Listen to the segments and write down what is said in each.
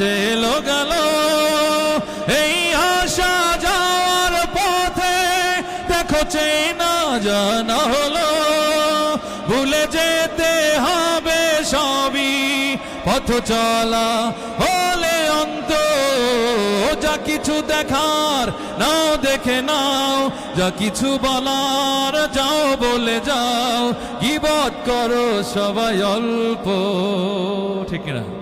এলো গেল। এই আসা যাওয়ার পথে দেখো চেনা জানা হলো। ভুলে যেতে হবে সবই পথ চলা হলে অন্ত যা কিছু দেখার নাও দেখে নাও, যা কিছু বলার যাও বলে যাও। গিবত করো সবাই অল্প। ঠিক না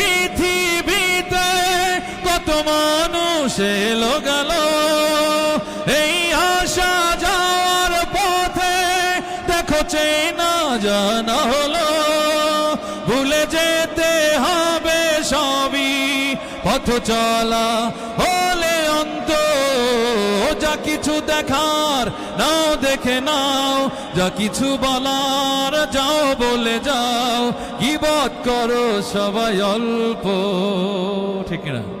মানুষ এলো গেল। এই আসা যাওয়ার পথে দেখো চেনা জানা হলো। ভুলে যেতে হবে সবই, পথ চলা হলে অন্ত যা কিছু দেখার নাও, দেখে নাও। যা কিছু বলার, যাও বলে যাও। কি গিবত করো সবাই অল্প। ঠিক না